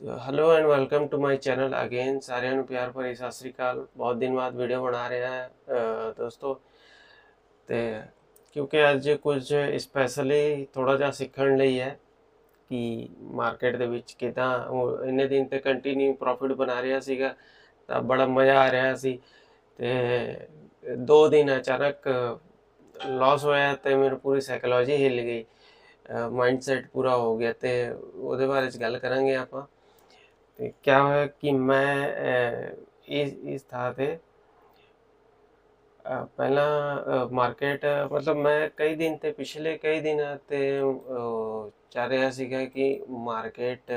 Hello and welcome to my channel again ਸਾਰਿਆਂ ਨੂੰ ਪਿਆਰ ਭਰੀ ਸਤਿ ਸ੍ਰੀ ਅਕਾਲ ਬਹੁਤ ਦਿਨ ਬਾਅਦ ਵੀਡੀਓ ਬਣਾ ਰਿਹਾ ਹੈ ਦੋਸਤੋ ਤੇ ਕਿਉਂਕਿ ਅੱਜ ਕੁਝ ਸਪੈਸ਼ਲੀ ਥੋੜਾ ਜਿਹਾ ਸਿੱਖਣ ਲਈ ਹੈ ਕਿ ਮਾਰਕੀਟ ਦੇ ਵਿੱਚ ਕਿਦਾਂ ਉਹ ਇੰਨੇ ਦਿਨ ਤੇ ਕੰਟੀਨਿਊ ਪ੍ਰੋਫਿਟ ਬਣਾ ਰਿਹਾ ਸੀਗਾ ਤਾਂ ਬੜਾ ਮਜ਼ਾ ਆ ਰਿਹਾ ਸੀ ਤੇ ਦੋ ਦਿਨ ਅਚਾਨਕ ਲਾਸ ਹੋਇਆ ਤੇ ਮੇਰੀ ਪੂਰੀ ਸਾਈਕੋਲੋਜੀ ਹਿੱਲ ਗਈ ਮਾਈਂਡਸੈਟ ਪੂਰਾ ਹੋ ਗਿਆ ਤੇ ਉਹਦੇ ਬਾਰੇ ਚ ਗੱਲ ਕਰਾਂਗੇ ਆਪਾਂ ਤੇ ਕਿਆ ਹੋਇਆ ਕਿ ਮੈਂ ਅਹ, ਇਸ ਇਸ ਥਾਂ ਤੇ ਪਹਿਲਾਂ ਮਾਰਕੀਟ ਮਤਲਬ ਮੈਂ ਕਈ ਦਿਨ ਤੇ ਪਿਛਲੇ ਕਈ ਦਿਨਾਂ ਤੇ ਚੱਲ ਰਿਹਾ ਸੀਗਾ ਕਿ ਮਾਰਕੀਟ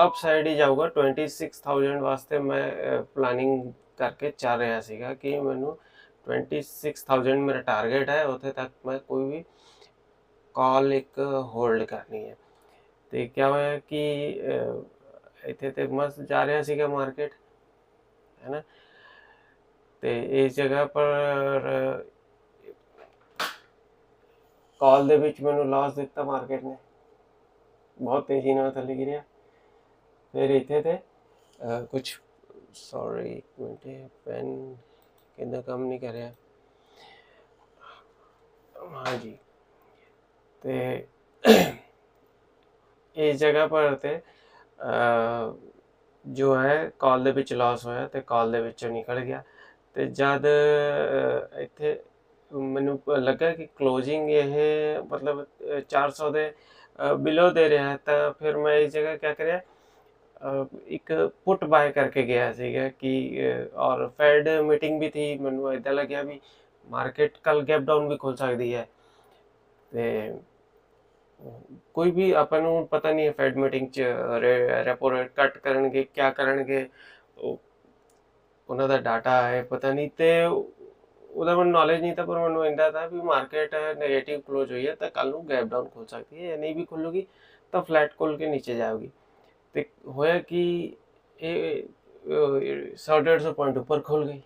ਅਪ ਸਾਈਡ ਹੀ ਜਾਊਗਾ 26000 ਵਾਸਤੇ ਮੈਂ ਪਲਾਨਿੰਗ ਕਰਕੇ ਚੱਲ ਰਿਹਾ ਸੀਗਾ ਕਿ ਮੈਨੂੰ 26000 ਮੇਰਾ ਟਾਰਗੇਟ ਹੈ ਉੱਥੇ ਤੱਕ ਮੈਂ ਕੋਈ ਵੀ ਕਾਲ ਇੱਕ ਹੋਲਡ ਕਰਨੀ ਹੈ। ਤੇ ਕਿਆ ਹੋਇਆ ਕਿ ਇੱਥੇ ਤੇ ਮਸ ਜਾ ਰਿਹਾ ਸੀਗਾ ਮਾਰਕੀਟ ਹੈ ਨਾ ਤੇ ਇਸ ਜਗ੍ਹਾ ਪਰ, ਕਾਲ ਦੇ ਵਿੱਚ ਮੈਨੂੰ ਲਾਸ ਦਿੱਤਾ ਮਾਰਕੀਟ ਨੇ। ਬਹੁਤ ਤੇਜ਼ੀ ਨਾਲ ਥੱਲੇ ਗਿਰਿਆ। ਫਿਰ ਇੱਥੇ ਤੇ ਕੁਝ ਸੌਰੀ ਇੱਕ ਮਿੰਟ ਪੈਨ ਕਿੰਨਾ ਕੰਮ ਨਹੀਂ ਕਰ ਰਿਹਾ। ਹਾਂਜੀ ਤੇ ਇਸ ਜਗ੍ਹਾ ਪਰ ਤੇ ਜੋ ਹੈ ਕਾਲ ਦੇ ਵਿੱਚ ਲਾਸ ਹੋਇਆ ਤੇ ਕਾਲ ਦੇ ਵਿੱਚੋਂ ਨਿਕਲ ਗਿਆ। ਤੇ ਜਦ ਇੱਥੇ ਮੈਨੂੰ ਪ- ਲੱਗਾ ਕਿ ਕਲੋਜ਼ਿੰਗ ਇਹ ਮਤਲਬ ਅਹ, 400 ਦੇ ਬਿਲੋ ਦੇ ਰਿਹਾ ਤਾਂ ਫਿਰ ਮੈਂ ਇਸ ਜਗ੍ਹਾ ਕੀ ਕਰਿਆ? ਇੱਕ ਪੁੱਟ ਬਾਏ ਕਰਕੇ ਗਿਆ ਸੀਗਾ ਕਿ ਔਰ ਫੈਡ ਮੀਟਿੰਗ ਵੀ ਥੀ ਮੈਨੂੰ ਇਦਾਂ ਲੱਗਿਆ ਵੀ ਮਾਰਕੀਟ ਕੱਲ ਗੈਪ ਡਾਊਨ ਵੀ ਖੁੱਲ ਸਕਦੀ ਹੈ। ਤੇ ਕੋਈ ਵੀ ਆਪਾਂ ਨੂੰ ਪਤਾ ਨਹੀਂ ਹੈ ਫੈਡ ਮੀਟਿੰਗ ਚ ਰੈਪੋ ਰੇਟ ਕੱਟ ਕਰਨਗੇ, ਕਿਆ ਕਰਨਗੇ ਉਹਨਾਂ ਦਾ ਡਾਟਾ ਹੈ, ਪਤਾ ਨਹੀਂ, ਤੇ ਉਹਦਾ ਮੈਨੂੰ ਨੌਲੇਜ ਨਹੀਂ ਤਾਂ ਪਰ ਮੈਨੂੰ ਇੰਦਾ ਤਾਂ ਵੀ ਮਾਰਕੀਟ ਨੈਗੇਟਿਵ ਕਲੋਜ਼ ਹੋਈ ਹੈ, ਤਾਂ ਕੱਲ ਨੂੰ ਗੈਪ ਡਾਊਨ ਖੁੱਲ ਸਕਦੀ ਹੈ ਜਾਂ ਨਹੀਂ ਵੀ ਖੁੱਲੂਗੀ ਤਾਂ ਫਲੈਟ ਖੁੱਲ ਕੇ ਨੀਚੇ ਜਾਊਗੀ। ਤੇ ਹੋਇਆ ਕਿ, ਇਹ 150 ਪੁਆਇੰਟ ਉੱਪਰ ਖੁੱਲ ਗਈ।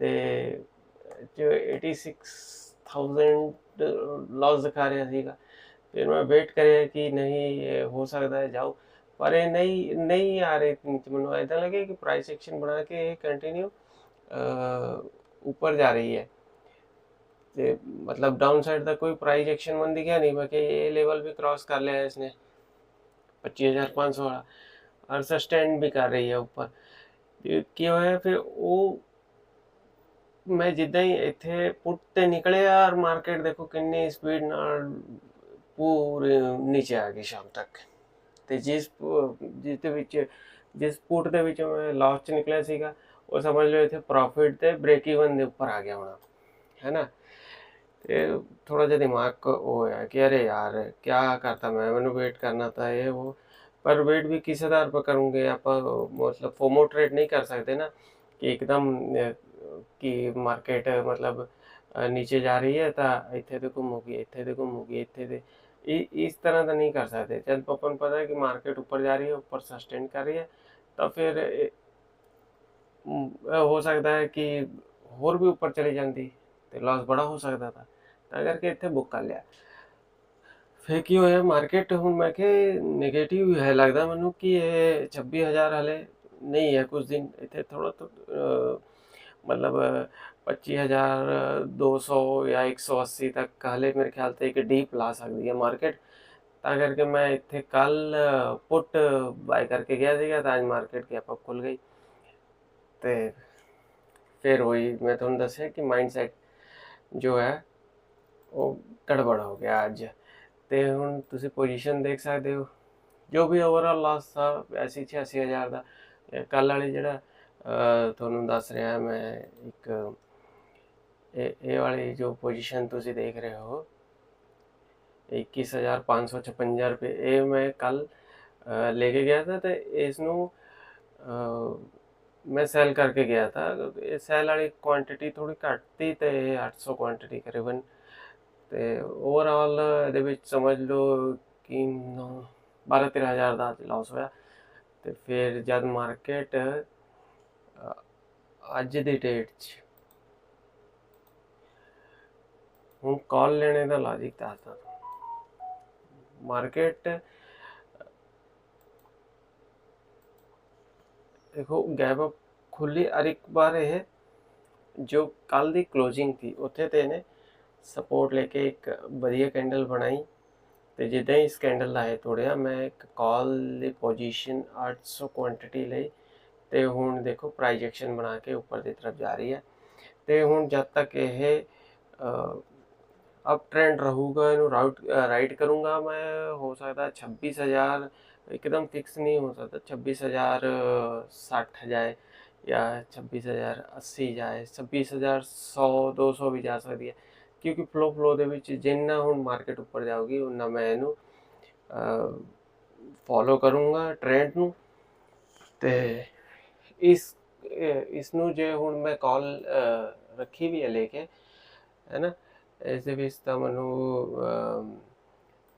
ਤੇ, ਜੋ 86000 थाउज़ेंड लॉस दिखा रहा का। फिर मैं वेट कर रहा कि नहीं हो सकता है, जाओ। पर नहीं नहीं आ रहे इतनी मैं। ऐसा लगे कि प्राइस एक्शन बना के कंटिन्यू ऊपर जा रही है। ते मतलब डाउन साइड तक कोई प्राइस एक्शन बन दिखा नहीं, बाकी ये लेवल भी क्रॉस कर लिया है इसने। पच्चीस हज़ार पाँच सौ वाला। और सस्टेंड भी कर रही है ऊपर। क्यों है? फिर वो ਮੈਂ ਜਿੱਦਾਂ ਹੀ ਇੱਥੇ ਪੁੱਟ ਤੇ ਨਿਕਲਿਆ ਔਰ ਮਾਰਕੀਟ ਦੇਖੋ ਕਿੰਨੀ ਸਪੀਡ ਨਾਲ ਪੂਰੇ ਨੀਚੇ ਆ ਗਈ ਸ਼ਾਮ ਤੱਕ। ਤੇ ਜਿਸ ਪ- ਜਿਸ ਦੇ ਵਿੱਚ, ਜਿਸ ਪੁੱਟ ਦੇ ਵਿੱਚ ਮੈਂ ਲਾਸ ਚ ਨਿਕਲਿਆ ਸੀਗਾ, ਉਹ ਸਮਝ ਲਓ ਇੱਥੇ ਪ੍ਰੋਫਿਟ ਤੇ ਬ੍ਰੇਕ ਇਵਨ ਦੇ ਉੱਪਰ ਆ ਗਿਆ ਹੋਣਾ, ਹੈ ਨਾ? ਤੇ ਥੋੜਾ ਜਿਹਾ ਦਿਮਾਗ ਉਹ ਹੋਇਆ ਕਿ ਅਰੇ ਯਾਰ, ਕਿਆ ਕਰਤਾ ਮੈਂ? ਮੈਨੂੰ ਵੇਟ ਕਰਨਾ ਤਾਂ ਇਹ ਉਹ, ਪਰ ਵੇਟ ਵੀ ਕਿਸ ਆਧਾਰ ਪਰ ਕਰੂੰਗੇ? ਆਪਾਂ ਮਤਲਬ ਫੋਮੋ ਟ੍ਰੇਡ ਨਹੀਂ ਕਰ ਸਕਦੇ ਨਾ, ਕਿ ਇੱਕਦਮ ਕਿ ਮਾਰਕੀਟ ਮਤਲਬ ਨੀਚੇ ਜਾ ਰਹੀ ਹੈ ਤਾਂ ਇੱਥੇ ਤੇ ਘੁੰਮੂਗੀ, ਇੱਥੇ ਤੇ ਘੁੰਮੂਗੀ, ਇੱਥੇ ਤੇ। ਇਹ, ਇਸ ਤਰ੍ਹਾਂ ਦਾ ਨਹੀਂ ਕਰ ਸਕਦੇ। ਜਦ ਆਪਾਂ ਨੂੰ ਪਤਾ ਹੈ ਕਿ ਮਾਰਕੀਟ ਉੱਪਰ ਜਾ ਰਹੀ ਹੈ, ਉੱਪਰ ਸਸਟੇਨ ਕਰ ਰਹੀ ਹੈ, ਤਾਂ ਫਿਰ ਹੋ ਸਕਦਾ ਹੈ ਕਿ ਹੋਰ ਵੀ ਉੱਪਰ ਚਲੀ ਜਾਂਦੀ ਤੇ ਲਾਸ ਬੜਾ ਹੋ ਸਕਦਾ ਤਾਂ। ਤਾਂ ਕਰਕੇ ਇੱਥੇ ਬੁੱਕ ਕਰ ਲਿਆ। ਫਿਰ ਕੀ ਹੋਇਆ ਮਾਰਕੀਟ ਹੁਣ ਮੈਂ ਕਿ 네ਗੇਟਿਵ ਹੈ ਲੱਗਦਾ ਮੈਨੂੰ ਕਿ ਇਹ 26000 ਹਲੇ ਨਹੀਂ ਹੈ ਕੁਝ ਦਿਨ। ਇੱਥੇ ਥੋੜਾ ਤੋਂ ਅਹ, ਮਤਲਬ 25200 ਜਾਂ 180 ਤੱਕ ਹਲੇ ਮੇਰੇ ਖਿਆਲ ਤੇ ਇੱਕ ਡੀਪ ਲਾ ਸਕਦੀ ਹੈ ਮਾਰਕੀਟ। ਤਾਂ ਕਰਕੇ ਮੈਂ ਇੱਥੇ ਕੱਲ ਪੁੱਟ ਬਾਈ ਕਰਕੇ ਗਿਆ ਸੀਗਾ ਤਾਂ ਅੱਜ ਮਾਰਕੀਟ ਗੈਪ ਅਪ ਖੁੱਲ ਗਈ। ਤੇ ਫਿਰ ਹੋਈ ਮੈਂ ਤੁਹਾਨੂੰ ਦੱਸਿਆ ਕਿ ਮਾਈਂਡਸੈਟ ਜੋ ਹੈ ਉਹ ਗੜਬੜ ਹੋ ਗਿਆ ਅੱਜ। ਤੇ ਹੁਣ ਤੁਸੀਂ ਪੋਜੀਸ਼ਨ ਦੇਖ ਸਕਦੇ ਹੋ ਜੋ ਵੀ ਓਵਰਆਲ ਲਾਸ ਥਾ 80 86000 ਦਾ ਕੱਲ ਵਾਲੇ ਜਿਹੜਾ ਤੁਹਾਨੂੰ ਦੱਸ ਰਿਹਾ ਮੈਂ ਇੱਕ ਇਹ ਇਹ ਵਾਲੀ ਜੋ ਪੋਜੀਸ਼ਨ ਤੁਸੀਂ ਦੇਖ ਰਹੇ ਹੋ 21556 ਰੁਪਏ, ਇਹ ਮੈਂ ਕੱਲ ਲੈ ਕੇ ਗਿਆ ਤਾਂ ਤੇ ਇਸ ਨੂੰ ਮੈਂ ਸੈਲ ਕਰਕੇ ਗਿਆ था ਇਹ ਸੈਲ ਵਾਲੀ ਕੁਆਂਟੀਟੀ ਥੋੜੀ ਘੱਟ ਸੀ ਤੇ ਇਹ 800 ਕੁਆਂਟੀਟੀ ਕਰੀਬਨ। ਤੇ ਓਵਰਆਲ ਇਹਦੇ ਵਿੱਚ ਸਮਝ ਲਓ ਕਿ 12 13000 ਦਾ ਲਾਸ ਹੋਇਆ। ਤੇ ਫਿਰ ਜਦ ਮਾਰਕੀਟ ਅੱਜ ਦੀ ਡੇਟ 'ਚ ਹੁਣ ਕਾਲ ਲੈਣੇ ਦਾ ਲੌਜੀਕ ਦੱਸਦਾ ਮਾਰਕੀਟ ਦੇਖੋ ਗੈਪ ਅਪ ਖੁੱਲੀ ਅਰ ਇੱਕ ਵਾਰ ਇਹ ਜੋ ਕੱਲ ਦੀ ਕਲੋਜ਼ਿੰਗ ਸੀ ਉੱਥੇ ਤੇ ਇਹਨੇ ਸਪੋਰਟ ਲੈ ਕੇ ਇੱਕ ਵਧੀਆ ਕੈਂਡਲ ਬਣਾਈ ਤੇ ਜਿੱਦਾਂ ਹੀ ਇਸ ਕੈਂਡਲ ਲਾਏ ਤੋੜਿਆ ਮੈਂ ਇੱਕ ਕਾਲ ਦੀ ਪੋਜੀਸ਼ਨ 800 ਕੁਆਂਟੀਟੀ ਲਈ ਤੇ ਹੁਣ ਦੇਖੋ ਪ੍ਰਾਈਜੈਕਸ਼ਨ ਬਣਾ ਕੇ ਉੱਪਰ ਦੀ ਤਰਫ ਜਾ ਰਹੀ ਹੈ। ਤੇ ਹੁਣ ਜਦ ਤੱਕ ਇਹ ਅਪ ਟ੍ਰੈਂਡ ਰਹੂਗਾ, ਇਹਨੂੰ ਰਾਊਟ ਰਾਈਟ ਕਰੂੰਗਾ ਮੈਂ, ਹੋ ਸਕਦਾ 26000 ਇੱਕਦਮ ਫਿਕਸ ਨਹੀਂ ਹੋ ਸਕਦਾ 26000 60 ਜਾਏ ਜਾਂ 26000 80 ਜਾਏ 26000 100 200 ਵੀ ਜਾ ਸਕਦੀ ਹੈ। ਕਿਉਂਕਿ ਫਲੋ ਫਲੋ ਦੇ ਵਿੱਚ ਜਿੰਨਾ ਹੁਣ ਮਾਰਕੀਟ ਉੱਪਰ ਜਾਊਗੀ ਉਹਨਾਂ ਮੈਂ ਇਹਨੂੰ ਫੋਲੋ ਕਰੂੰਗਾ ਟ੍ਰੈਂਡ ਨੂੰ। ਤੇ ਇਸ ਇਸ ਨੂੰ ਜੇ ਹੁਣ ਮੈਂ ਕਾਲ ਰੱਖੀ ਵੀ ਹੈ ਲੈ ਕੇ ਹੈ ਨਾ ਇਸ ਦੇ ਵਿੱਚ ਤਾਂ ਮੈਨੂੰ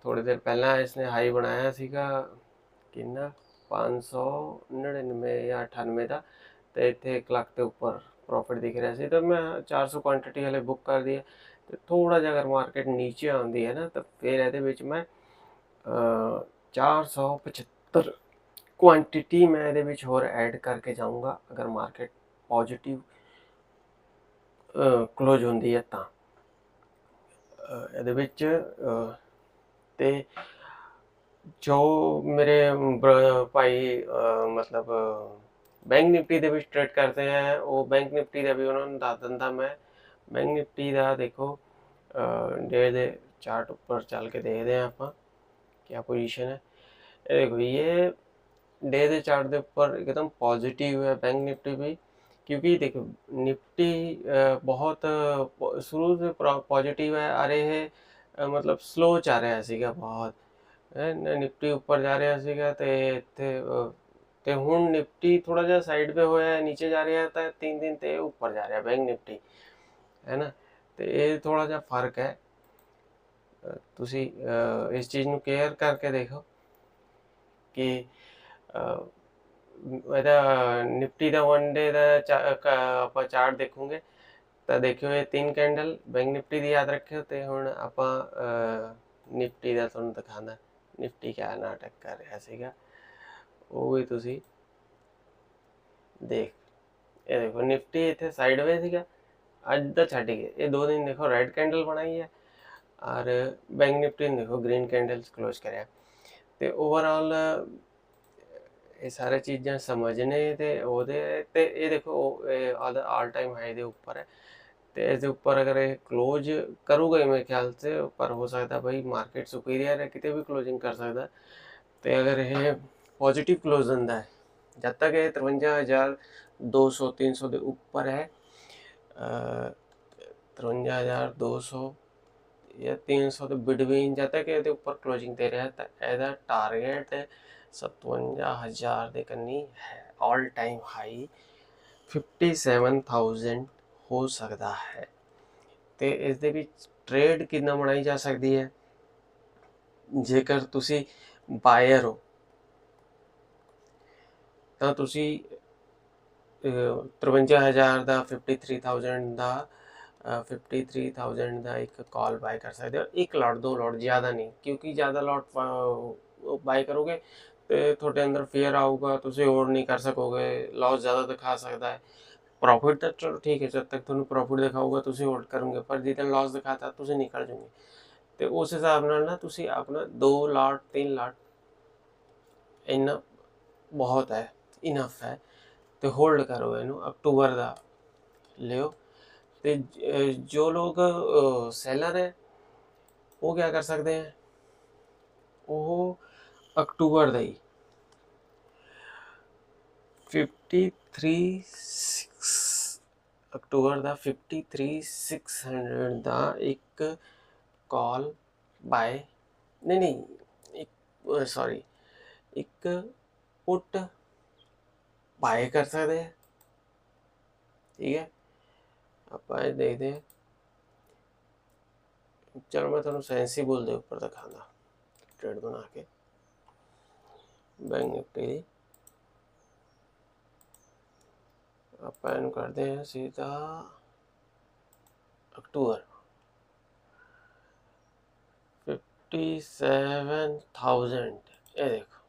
ਥੋੜੀ ਦੇਰ ਪਹਿਲਾਂ ਇਸਨੇ ਹਾਈ ਬਣਾਇਆ ਸੀਗਾ, ਕਿੰਨਾ? 599 ਜਾਂ 98 ਦਾ, ਤੇ ਇੱਥੇ 1 ਲੱਖ ਦੇ ਉੱਪਰ ਪ੍ਰੋਫਿਟ ਦਿਖ ਰਿਹਾ ਸੀ, ਤਾਂ ਮੈਂ 400 ਕੁਆਂਟੀਟੀ ਹਲੇ ਬੁੱਕ ਕਰ ਦੀ ਹੈ, ਤੇ ਥੋੜਾ ਜਿਹਾ ਅਗਰ ਮਾਰਕੀਟ ਨੀਚੇ ਆਉਂਦੀ ਹੈ ਨਾ, ਤਾਂ ਫਿਰ ਇਹਦੇ ਵਿੱਚ ਮੈਂ 475 ਕੁਆਂਟੀਟੀ ਮੈਂ ਇਹਦੇ ਵਿੱਚ ਹੋਰ ਐਡ ਕਰਕੇ ਜਾਊਂਗਾ। ਅਗਰ ਮਾਰਕੀਟ ਪੋਜ਼ਿਟਿਵ ਕਲੋਜ਼ ਹੁੰਦੀ ਹੈ ਤਾਂ। ਇਹਦੇ ਵਿੱਚ ਤੇ ਜੋ ਮੇਰੇ ਭਾਈ ਮਤਲਬ ਬੈਂਕ ਨਿਫਟੀ ਦੇ ਵਿੱਚ ਟ੍ਰੇਡ ਕਰਦੇ ਆ, ਉਹ ਬੈਂਕ ਨਿਫਟੀ ਦਾ ਵੀ ਉਹਨਾਂ ਨੂੰ ਦੱਸ ਦਿੰਦਾ ਮੈਂ। ਬੈਂਕ ਨਿਫਟੀ ਦਾ ਦੇਖੋ ਡੇ ਦੇ ਚਾਰਟ ਉੱਪਰ ਚੱਲ ਕੇ ਦੇਖਦੇ ਆ ਆਪਾਂ ਕੀ ਪੋਜੀਸ਼ਨ ਹੈ। ਇਹ ਦੇਖੋ ਇਹ डे दे चार्ट के ऊपर एकदम पॉजिटिव है बैंक निफ्टी भी क्योंकि देखो निफ्टी बहुत शुरू से पॉजिटिव है आ रहे हैं मतलब स्लो जा रहा ਸੀਗਾ ਬਹੁਤ। ਨਿਫਟੀ ਉੱਪਰ ਜਾ ਰਿਹਾ ਸੀਗਾ ਤੇ ਇੱਥੇ ਤੇ ਹੁਣ ਨਿਫਟੀ ਥੋੜਾ ਜਿਹਾ ਸਾਈਡ ਤੇ ਹੋਇਆ ਹੈ, ਨੀਚੇ ਜਾ ਰਿਹਾ ਤਾਂ 3 ਦਿਨ ਤੇ ਉੱਪਰ ਜਾ ਰਿਹਾ ਬੈਂਕ ਨਿਫਟੀ ਹੈ ਨਾ? ਤੇ ਇਹ ਥੋੜਾ ਜਿਹਾ ਫ਼ਰਕ ਹੈ। ਤੁਸੀਂ ਇਸ ਚੀਜ਼ ਨੂੰ ਕੇਅਰ ਕਰਕੇ ਦੇਖੋ ਕਿ ਇਹਦਾ ਨਿਫਟੀ ਦਾ ਵਨ ਡੇ ਦਾ ਆਪਾਂ ਚਾਰਟ ਦੇਖੋਗੇ। ਤਾਂ ਦੇਖਿਓ ਇਹ ਤਿੰਨ ਕੈਂਡਲ ਬੈਂਕ ਨਿਫਟੀ ਦੀ ਯਾਦ ਰੱਖਿਓ ਤੇ ਹੁਣ ਆਪਾਂ ਨਿਫਟੀ ਦਾ ਤੁਹਾਨੂੰ ਦਿਖਾਉਂਦਾ। ਨਿਫਟੀ ਕਿਆ ਨਾਟਕ ਕਰ ਰਿਹਾ ਸੀਗਾ। ਉਹ ਵੀ ਤੁਸੀਂ ਦੇਖ, ਇਹ ਦੇਖੋ ਨਿਫਟੀ ਇੱਥੇ ਸਾਈਡਵੇ ਸੀਗਾ। ਅੱਜ ਦਾ ਛੱਡ ਗਏ। ਇਹ ਦੋ ਦਿਨ ਦੇਖੋ ਰੈੱਡ ਕੈਂਡਲ ਬਣਾਈ ਹੈ ਔਰ ਬੈਂਕ ਨਿਫਟੀ ਨੇ ਦੇਖੋ ਗ੍ਰੀਨ ਕੈਂਡਲਸ ক্লোਜ਼ ਕਰਿਆ। ਤੇ ਓਵਰਆਲ ਇਹ ਸਾਰੇ ਚੀਜ਼ਾਂ ਸਮਝਣੇ ਤੇ ਉਹਦੇ ਤੇ ਇਹ ਦੇਖੋ ਉਹਦਾ ਆਲ ਟਾਈਮ ਹਾਈ ਦੇ ਉੱਪਰ ਹੈ ਤੇ ਇਸ ਦੇ ਉੱਪਰ ਅਗਰ ਇਹ ক্লোਜ਼ ਕਰੂਗਾ ਹੀ ਮੇਰੇ ਖਿਆਲ ਸੇ ਪਰ ਹੋ ਸਕਦਾ ਭਾਈ ਮਾਰਕੀਟ ਸੁਪੀਰੀਅਰ ਹੈ ਕਿਤੇ ਵੀ ক্লোজিং ਕਰ ਸਕਦਾ ਤੇ ਅਗਰ ਇਹ ਪੋਜ਼ਿਟਿਵ ক্লোਜ਼ ਹੁੰਦਾ ਹੈ ਜਦ ਤੱਕ ਇਹ 53200 300 ਦੇ ਉੱਪਰ ਹੈ 53200 या 300 ਦੇ ਬਿਟਵੀਨ ਜਦ ਤੱਕ ਇਹਦੇ ਉੱਪਰ ক্লোজিং ਦੇ ਰਿਹਾ ਤਾਂ ਇਹਦਾ ਟਾਰਗੇਟ 57000 ਦੇ ਕੰਨੀ ਹੈ। ਆਲ ਟਾਈਮ ਹਾਈ 57000 ਹੋ ਸਕਦਾ ਹੈ। ਤੇ ਇਸ ਦੇ ਵਿੱਚ ਟ੍ਰੇਡ ਕਿੰਨਾ ਬਣਾਈ ਜਾ ਸਕਦੀ ਹੈ? ਜੇਕਰ ਤੁਸੀਂ ਬਾਇਰ ਹੋ, ਤਾਂ ਤੁਸੀਂ 53000 ਦਾ 53000 ਦਾ 53000 ਦਾ ਇੱਕ ਕਾਲ ਬਾਈ ਕਰ ਸਕਦੇ ਹੋ। ਇੱਕ ਲੋਟ ਦੋ ਲੋਟ ਜ਼ਿਆਦਾ ਨਹੀਂ, ਕਿਉਂਕਿ ਜ਼ਿਆਦਾ ਲੋਟ ਬਾਈ ਕਰੋਗੇ ਤੇ ਤੁਹਾਡੇ ਅੰਦਰ ਫੀਅਰ ਆਊਗਾ, ਤੁਸੀਂ ਹੋਰ ਨਹੀਂ ਕਰ ਸਕੋਗੇ ਲਾਸ ਜ਼ਿਆਦਾ ਦਿਖਾ ਸਕਦਾ ਹੈ। ਪ੍ਰੋਫਿਟ ਤਾਂ ਚਲੋ ਠੀਕ ਹੈ, ਜਦ ਤੱਕ ਤੁਹਾਨੂੰ ਪ੍ਰੋਫਿਟ ਦਿਖਾਊਗਾ, ਤੁਸੀਂ ਹੋਲਡ ਕਰੋਗੇ, ਪਰ ਜਿੱਦਾਂ ਲਾਸ ਦਿਖਾਤਾ, ਤੁਸੀਂ ਨਿਕਲ ਜਾਓਗੇ। ਤੇ ਉਸ ਹਿਸਾਬ ਨਾਲ ਨਾ ਤੁਸੀਂ ਆਪਣਾ 2 ਲਾਟ 3 ਲਾਟ, ਇੰਨਾ ਬਹੁਤ ਹੈ ਇਨਫ ਹੈ, ਤੇ ਹੋਲਡ ਕਰੋ ਇਹਨੂੰ, ਅਕਤੂਬਰ ਦਾ ਲਿਓ। ਤੇ ਜੋ ਲੋਕ ਸੈਲਰ ਹੈ, ਉਹ ਕੀ ਕਰ ਸਕਦੇ ਹੈ? ਉਹ ਅਕਤੂਬਰ ਦਾ ਹੀ। 53 ਅਕਤੂਬਰ ਦਾ 53600 ਦਾ ਇੱਕ ਕਾਲ ਬਾਏ ਨਹੀਂ ਨਹੀਂ, ਇੱਕ ਸੌਰੀ ਇੱਕ ਪੁੱਟ ਬਾਏ ਕਰ ਸਕਦੇ ਹਾਂ ਠੀਕ ਹੈ? ਆਪਾਂ ਇਹ ਦੇਖਦੇ ਹਾਂ। ਚਲ ਮੈਂ ਤੁਹਾਨੂੰ ਸੈਂਸੀਬਲ ਦੇ ਉੱਪਰ ਦਿਖਾਉਂਦਾ। ਟ੍ਰੇਡ ਬਣਾ ਕੇ। ਬੈਂਕ ਨਿਫਟੀ ਦੀ ਆਪਾਂ ਇਹਨੂੰ ਕਰਦੇ ਹਾਂ ਸਿੱਧਾ ਅਕਤੂਬਰ 57000 ਇਹ ਦੇਖੋ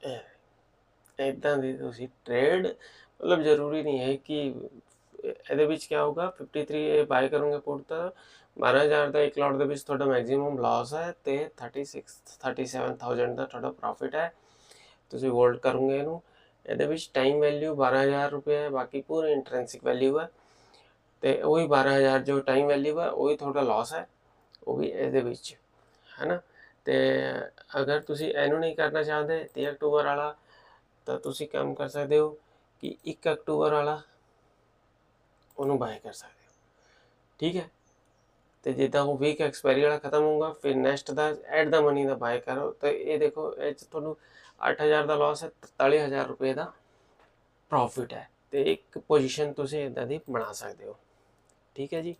ਇਹ ਇਦਾਂ ਦੀ ਤੁਸੀਂ ਟ੍ਰੇਡ ਮਤਲਬ ਜ਼ਰੂਰੀ ਨਹੀਂ ਹੈ ਕਿ ਇਹਦੇ ਵਿੱਚ ਕੀ ਹੋਊਗਾ 53 ਇਹ ਬਾਈ ਕਰੋਗੇ ਪੁੱਟ ਤਾਂ 12000 ਦਾ ਇੱਕ ਲੋਟ ਦੇ ਵਿੱਚ ਤੁਹਾਡਾ ਮੈਕਸਿਮਮ ਲਾਸ ਹੈ ਤੇ 36 37000 ਦਾ ਤੁਹਾਡਾ ਪ੍ਰੋਫਿਟ ਹੈ। ਤੁਸੀਂ ਹੋਲਡ ਕਰੋਗੇ ਇਹਨੂੰ। ਇਹਦੇ ਵਿੱਚ ਟਾਈਮ ਵੈਲਿਊ 12000 ਰੁਪਏ ਹੈ, ਬਾਕੀ ਪੂਰੀ ਇੰਟ੍ਰਿੰਸਿਕ ਵੈਲਿਊ ਹੈ। ਤੇ ਉਹੀ 12000 ਜੋ ਟਾਈਮ ਵੈਲਿਊ ਹੈ, ਉਹੀ ਤੁਹਾਡਾ ਲਾਸ ਹੈ, ਉਹ ਵੀ ਇਹਦੇ ਵਿੱਚ ਹੈ ਨਾ ਤੇ ਅਗਰ ਤੁਸੀਂ ਇਹਨੂੰ ਨਹੀਂ ਕਰਨਾ ਚਾਹੁੰਦੇ 30 ਅਕਤੂਬਰ ਵਾਲਾ, ਤਾਂ ਤੁਸੀਂ ਕੰਮ ਕਰ ਸਕਦੇ ਹੋ ਕਿ 1 ਅਕਤੂਬਰ ਵਾਲਾ ਉਹਨੂੰ ਬਾਏ ਕਰ ਸਕਦੇ ਹੋ। ਠੀਕ ਹੈ? ਤੇ ਜਿੱਦਾਂ ਉਹ ਵੀਕ ਐਕਸਪਾਇਰੀ ਵਾਲਾ ਖਤਮ ਹੋਊਗਾ, ਫਿਰ ਨੈਕਸਟ ਦਾ ਐਡ ਦਾ ਮਨੀ ਦਾ ਬਾਏ ਕਰੋ। ਤੇ ਇਹ ਦੇਖੋ, ਇਹ 'ਚ ਤੁਹਾਨੂੰ 8000 ਦਾ ਲਾਸ ਹੈ 43000 ਰੁਪਏ ਦਾ ਪ੍ਰੋਫਿਟ ਹੈ। ਤੇ ਇੱਕ ਪੋਜੀਸ਼ਨ ਤੁਸੀਂ ਇਦਾਂ ਦੀ ਬਣਾ ਸਕਦੇ ਹੋ। ਠੀਕ ਹੈ ਜੀ?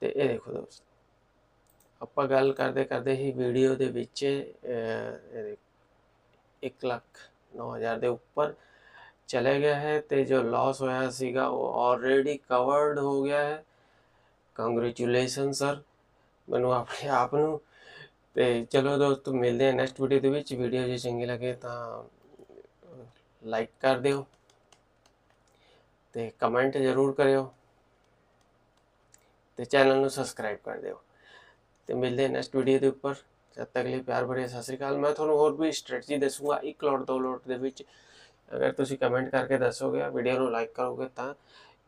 ਤੇ ਇਹ ਦੇਖੋ ਦੋਸਤ, ਆਪਾਂ ਗੱਲ ਕਰਦੇ ਕਰਦੇ ਹੀ ਵੀਡੀਓ ਦੇ ਵਿੱਚ 1 ਲੱਖ 9000 ਦੇ ਉੱਪਰ ਚਲੇ ਗਿਆ ਹੈ ਤੇ ਜੋ ਲਾਸ ਹੋਇਆ ਸੀਗਾ ਉਹ ਆਲਰੇਡੀ ਕਵਰਡ ਹੋ ਗਿਆ ਹੈ ਕੰਗ੍ਰੈਚੁਲੇਸ਼ਨ ਸਰ ਮੈਨੂੰ ਆਪਣੇ ਆਪ ਨੂੰ ਤੇ ਚਲੋ ਦੋਸਤੋ ਮਿਲਦੇ ਹਾਂ ਨੈਕਸਟ ਵੀਡੀਓ ਦੇ ਵਿੱਚ ਵੀਡੀਓ ਜੇ ਚੰਗੀ ਲੱਗੇ ਤਾਂ ਲਾਈਕ ਕਰ ਦਿਓ ਤੇ ਕਮੈਂਟ ਜ਼ਰੂਰ ਕਰਿਓ ਤੇ ਚੈਨਲ ਨੂੰ ਸਬਸਕ੍ਰਾਈਬ ਕਰ ਦਿਓ ਤੇ ਮਿਲਦੇ ਹਾਂ ਨੈਕਸਟ ਵੀਡੀਓ ਦੇ ਉੱਪਰ ਜਦ ਤੱਕ ਲਈ ਪਿਆਰ ਭਰੇ ਸਤਿ ਸ੍ਰੀ ਅਕਾਲ ਮੈਂ ਤੁਹਾਨੂੰ ਹੋਰ ਵੀ ਸਟ੍ਰੈਟਜੀ ਦੱਸੂਗਾ ਇੱਕ ਲੋਟ ਦੋ ਲੋਟ ਦੇ ਵਿੱਚ ਅਗਰ ਤੁਸੀਂ ਕਮੈਂਟ ਕਰਕੇ ਦੱਸੋਗੇ ਵੀਡੀਓ ਨੂੰ ਲਾਈਕ ਕਰੋਗੇ ਤਾਂ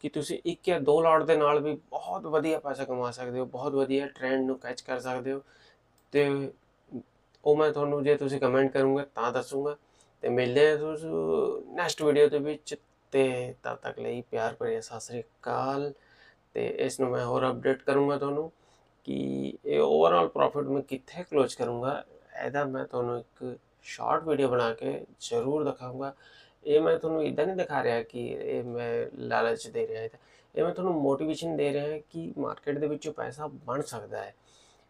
ਕਿ ਤੁਸੀਂ ਇੱਕ ਜਾਂ ਦੋ ਲਾਟ ਦੇ ਨਾਲ ਵੀ ਬਹੁਤ ਵਧੀਆ ਪੈਸਾ ਕਮਾ ਸਕਦੇ ਹੋ, ਬਹੁਤ ਵਧੀਆ ਟ੍ਰੈਂਡ ਨੂੰ ਕੈਚ ਕਰ ਸਕਦੇ ਹੋ। ਤੇ ਉਹ ਮੈਂ ਤੁਹਾਨੂੰ ਜੇ ਤੁਸੀਂ ਕਮੈਂਟ ਕਰੋਗੇ ਤਾਂ ਦੱਸੂਗਾ। ਤੇ ਮਿਲਦੇ ਹਾਂ ਤੁਸੀਂ ਨੈਕਸਟ ਵੀਡੀਓ ਦੇ ਵਿੱਚ। ਤੇ ਤਦ ਤੱਕ ਲਈ ਪਿਆਰ ਭਰੇ ਸਤਿ ਸ੍ਰੀ ਅਕਾਲ। ਤੇ ਇਸ ਨੂੰ ਮੈਂ ਹੋਰ ਅਪਡੇਟ ਕਰੂੰਗਾ ਤੁਹਾਨੂੰ ਕਿ ਇਹ ਓਵਰਆਲ ਪ੍ਰੋਫਿਟ ਮੈਂ ਕਿੱਥੇ ਕਲੋਜ਼ ਕਰੂੰਗਾ। ਇਹਦਾ ਮੈਂ ਤੁਹਾਨੂੰ ਇੱਕ ਸ਼ਾਰਟ ਵੀਡੀਓ ਬਣਾ ਕੇ ਜ਼ਰੂਰ ਦਿਖਾਊਂਗਾ। ਇਹ ਮੈਂ ਤੁਹਾਨੂੰ ਇਦਾਂ ਨਹੀਂ ਦਿਖਾ ਰਿਹਾ ਕਿ ਇਹ ਮੈਂ ਲਾਲਚ ਦੇ ਰਿਹਾ ਹੈ ਇਹ ਮੈਂ ਤੁਹਾਨੂੰ ਮੋਟੀਵੇਸ਼ਨ ਦੇ ਰਿਹਾ ਕਿ ਮਾਰਕੀਟ ਦੇ ਵਿੱਚੋਂ ਪੈਸਾ ਬਣ ਸਕਦਾ ਹੈ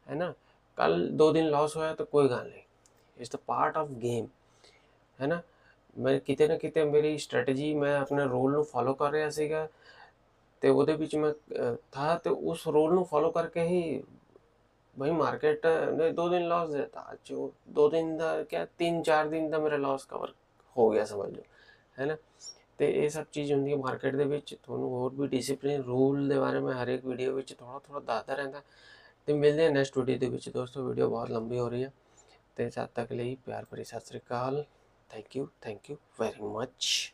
ਹੈ ਨਾ? ਕੱਲ ਦੋ ਦਿਨ ਲਾਸ ਹੋਇਆ ਤਾਂ ਕੋਈ ਗੱਲ ਨਹੀਂ। It's the part of game ਹੈ ਨਾ? ਮੈਂ ਕਿਤੇ ਨਾ ਕਿਤੇ ਮੇਰੀ ਸਟ੍ਰੈਟਜੀ ਮੈਂ ਆਪਣੇ ਰੋਲ ਨੂੰ ਫੋਲੋ ਕਰ ਰਿਹਾ ਸੀਗਾ ਤੇ ਉਹਦੇ ਵਿੱਚ ਮੈਂ ਥਾ ਤੇ ਉਸ ਰੋਲ ਨੂੰ ਫੋਲੋ ਕਰਕੇ ਹੀ ਭਾਈ ਮਾਰਕੀਟ ਨੇ ਦੋ ਦਿਨ ਲਾਸ ਦਿੱਤਾ। ਜੋ ਦੋ ਦਿਨ ਦਾ ਕਿਆ? ਤਿੰਨ ਚਾਰ ਦਿਨ ਦਾ ਮੇਰਾ ਲਾਸ ਕਵਰ ਹੋ ਗਿਆ ਸਮਝ ਲਓ। ਹੈ ਨਾ? ਤੇ ਇਹ ਸਭ ਚੀਜ਼ ਹੁੰਦੀ ਹੈ ਮਾਰਕੀਟ ਦੇ ਵਿੱਚ। ਤੁਹਾਨੂੰ ਹੋਰ ਵੀ ਡਿਸਪਲਿਨ ਰੂਲ ਦੇ ਬਾਰੇ ਮੈਂ ਹਰ ਇੱਕ ਵੀਡੀਓ ਵਿੱਚ ਥੋੜਾ ਥੋੜਾ ਦੱਸਦਾ ਰਹਿੰਦਾ। ਤੇ ਮਿਲਦੇ ਹਾਂ ਨੈਕਸਟ ਵੀਡੀਓ ਦੇ ਵਿੱਚ। ਦੋਸਤੋ ਵੀਡੀਓ ਬਹੁਤ ਲੰਬੀ ਹੋ ਰਹੀ ਹੈ। ਤੇ ਜਦ ਤੱਕ ਲਈ ਪਿਆਰ ਭਰੀ ਸਤਿ ਸ੍ਰੀ ਅਕਾਲ। Thank you thank you very much